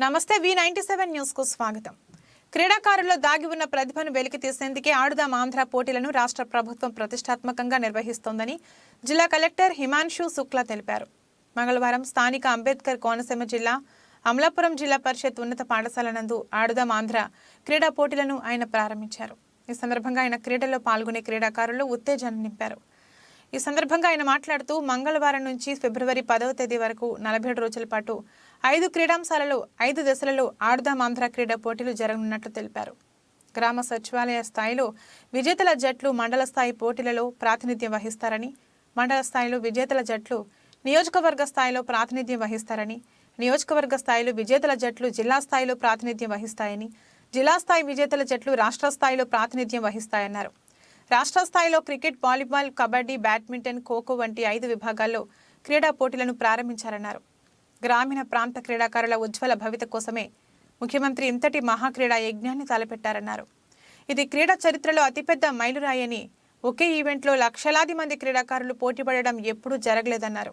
నమస్తే వి ninety seven న్యూస్కు స్వాగతం. క్రీడాకారుల్లో దాగి ఉన్న ప్రతిభను వెలికి తీసేందుకే ఆడుదాం ఆంధ్ర పోటీలను రాష్ట్ర ప్రభుత్వం ప్రతిష్టాత్మకంగా నిర్వహిస్తోందని జిల్లా కలెక్టర్ హిమాన్షు శుక్లా తెలిపారు. మంగళవారం స్థానిక అంబేద్కర్ కోనసీమ జిల్లా అమలాపురం జిల్లా పరిషత్ ఉన్నత పాఠశాల నందు ఆడుదాం ఆంధ్ర క్రీడా పోటీలను ఆయన ప్రారంభించారు. ఈ సందర్భంగా ఆయన క్రీడల్లో పాల్గొనే క్రీడాకారుల్లో ఉత్తేజాన్ని నింపారు. ఈ సందర్భంగా ఆయన మాట్లాడుతూ మంగళవారం నుంచి ఫిబ్రవరి పదవ తేదీ వరకు నలభై ఏడు రోజుల పాటు ఐదు క్రీడాంశాలలో ఐదు దశలలో ఆడుదాం ఆంధ్ర క్రీడా పోటీలు జరగనున్నట్లు తెలిపారు. గ్రామ సచివాలయ స్థాయిలో విజేతల జట్లు మండల స్థాయి పోటీలలో ప్రాతినిధ్యం వహిస్తారని మండల స్థాయిలో విజేతల జట్లు నియోజకవర్గ స్థాయిలో ప్రాతినిధ్యం వహిస్తారని నియోజకవర్గ స్థాయిలో విజేతల జట్లు జిల్లా స్థాయిలో ప్రాతినిధ్యం వహిస్తాయని జిల్లా స్థాయి విజేతల జట్లు రాష్ట్ర స్థాయిలో ప్రాతినిధ్యం వహిస్తాయన్నారు. రాష్ట్ర స్థాయిలో cricket volleyball kabaddi badminton kho kho వంటి ఐదు విభాగాల్లో క్రీడా పోటీలను ప్రారంభించారన్నారు. గ్రామీణ ప్రాంత క్రీడాకారుల ఉజ్వల భవిత కోసమే ముఖ్యమంత్రి ఇంతటి మహాక్రీడా యజ్ఞాన్ని తలపెట్టారన్నారు. ఇది క్రీడా చరిత్రలో అతిపెద్ద మైలురాయని ఒకే ఈవెంట్లో లక్షలాది మంది క్రీడాకారులు పోటీపడడం ఎప్పుడూ జరగలేదన్నారు.